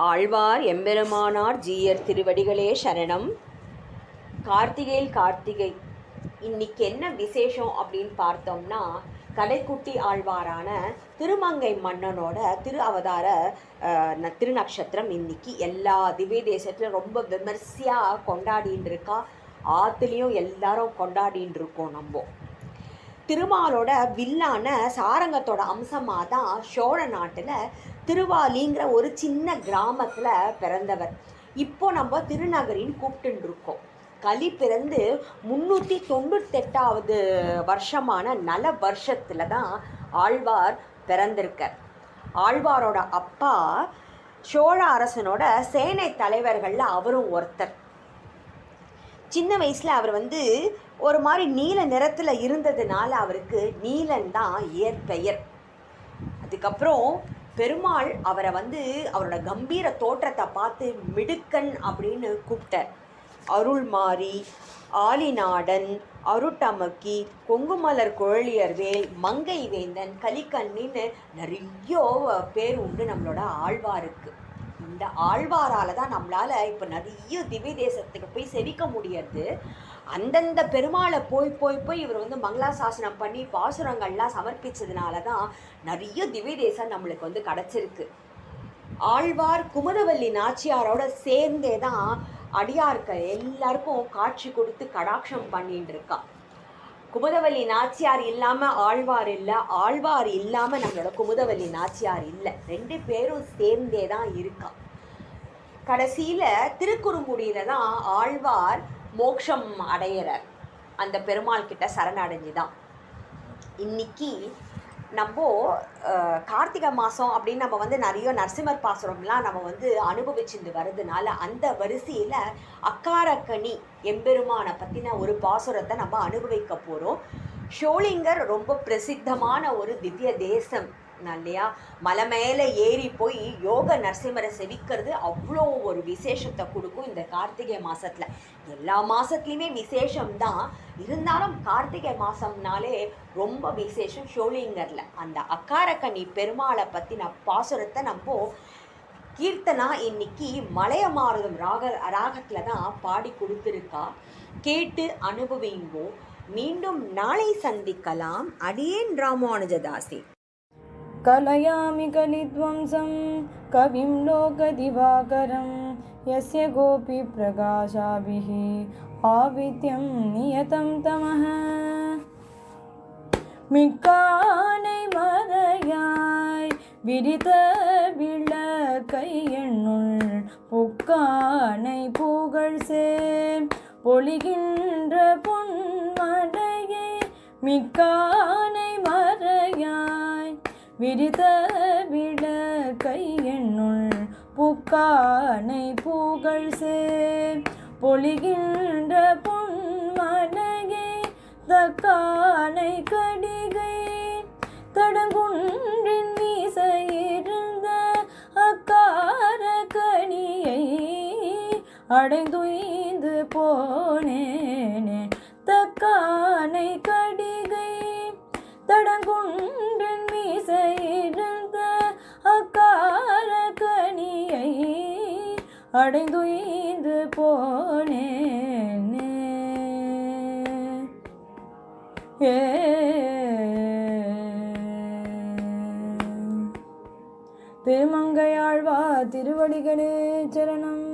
ஆழ்வார் எம்பெருமானார் ஜீயர் திருவடிகளே சரணம். கார்த்திகையில் கார்த்திகை இன்னைக்கு என்ன விசேஷம் அப்படின்னு பார்த்தோம்னா கடைக்குட்டி ஆழ்வாரான திருமங்கை மன்னனோட திரு அவதார திருநக்ஷத்திரம் இன்னைக்கு எல்லா திவ்ய தேசத்துலையும் ரொம்ப விமர்சையாக கொண்டாடின்னு இருக்கா ஆத்துலேயும் எல்லாரும் கொண்டாடின்னு இருக்கோம் நம்ம. திருமாலோட வில்லான சாரங்கத்தோட அம்சமாக தான் சோழ நாட்டில் திருவாலிங்கிற ஒரு சின்ன கிராமத்தில் பிறந்தவர். இப்போ நம்ம திருநகரின்னு கூப்பிட்டுன்னு இருக்கோம் கலி பிறந்து முந்நூற்றி தொண்ணூத்தெட்டாவது வருஷமான நல வருஷத்தில் தான் ஆழ்வார் பிறந்திருக்கார். ஆழ்வாரோட அப்பா சோழ அரசனோட சேனை தலைவர்களில் அவரும் ஒருத்தர். சின்ன வயசில் அவர் வந்து ஒரு மாதிரி நீல நிறத்தில் இருந்ததுனால அவருக்கு நீலன் தான் இயற்பெயர். அதுக்கப்புறம் பெருமாள் அவரை வந்து அவரோட கம்பீர தோற்றத்தை பார்த்து மிடுக்கன் அப்படின்னு கூப்பிட்டார். அருள்மாரி ஆலிநாடன் அருட்டமக்கி கொங்குமலர் குழலியர்வேல் மங்கை வேந்தன் கலிக்கண்ணின்னு நிறைய பேர் உண்டு நம்மளோட ஆழ்வாருக்கு. இந்த ஆழ்வாரால் தான் நம்மளால் இப்போ நிறைய திவ்ய தேசத்துக்கு போய் செவிக்க முடியாது. அந்தந்த பெருமாளை போய் போய் போய் இவர் வந்து மங்களாசாசனம் பண்ணி பாசுரங்கள்லாம் சமர்ப்பிச்சதுனால தான் நிறைய திவ்ய தேசம் நம்மளுக்கு வந்து கிடச்சிருக்கு. ஆழ்வார் குமரவல்லி நாச்சியாரோட சேர்ந்தே தான் அடியார்கள் எல்லாருக்கும் காட்சி கொடுத்து கடாட்சம் பண்ணிட்டு இருக்கா குமுதவல்லி நாச்சியார் இல்லாமல் ஆழ்வார் இல்லை ஆழ்வார் இல்லாமல் நம்மளோட குமுதவல்லி நாச்சியார் இல்லை. ரெண்டு பேரும் சேர்ந்தே தான் இருக்கா. கடைசியில் திருக்குறுங்குடியில் தான் ஆழ்வார் மோட்சம் அடையிறார் அந்த பெருமாள் கிட்ட சரணடைஞ்சு தான் இன்னைக்கு நம்ம கார்த்திகை மாதம் அப்படின்னு நம்ம வந்து நிறைய நரசிம்மர் பாசுரம்லாம் நம்ம வந்து அனுபவிச்சுட்டு வர்றதுனால அந்த வரிசையில் அக்காரக்கனி எம்பெருமானை பற்றின ஒரு பாசுரத்தை நம்ம அனுபவிக்க போகிறோம் ஷோலிங்கர் ரொம்ப பிரசித்தமான ஒரு திவ்ய தேசம் இல்லையா? மலை மேலே ஏறி போய் யோக நரசிம்மரை செவிக்கிறது அவ்வளோ ஒரு விசேஷத்தை கொடுக்கும் இந்த கார்த்திகை மாதத்தில் எல்லா மாசத்துலையுமே விசேஷம்தான். இருந்தாலும் கார்த்திகை மாதம்னாலே ரொம்ப விசேஷம் ஷோலிங்கரில் அந்த அக்காரக்கனி பெருமாளை பற்றின பாசுரத்தை நம்ம கீர்த்தனா இன்னைக்கு மலையமாரதம் ராக ராகத்தில் தான் பாடி கொடுத்துருக்கா. கேட்டு அனுபவிங்கோ. மீண்டும் நாளை சந்திக்கலாம். அடியேன் ராமானுஜதாசி. कलयामि कलिध्वंसं कविं लोकदिवाकरं यस्य गोपी प्रकाशाभिः आविद्यं नियतं तमः மிக்கானை மறையாய் விரித்த விளக்கை எண்ணுள் புக்கானை புகழ் சேர் பொழிகின்ற பொன்மடையை மிக்கானை விரித விரித்த கையெண்ணுள் எண்ணுள் புக்கானை புகழ் சேர். பொழிகின்ற பொன்மனையை தக்கானை கடிகை. தடங்குன்றின் வீசையிருந்த அக்கார கனியை அடைந்துய்ந்து போனே. அடைந்துயிந்து போனேனே. திருமங்கையாழ்வா திருவடிகளே சரணம்.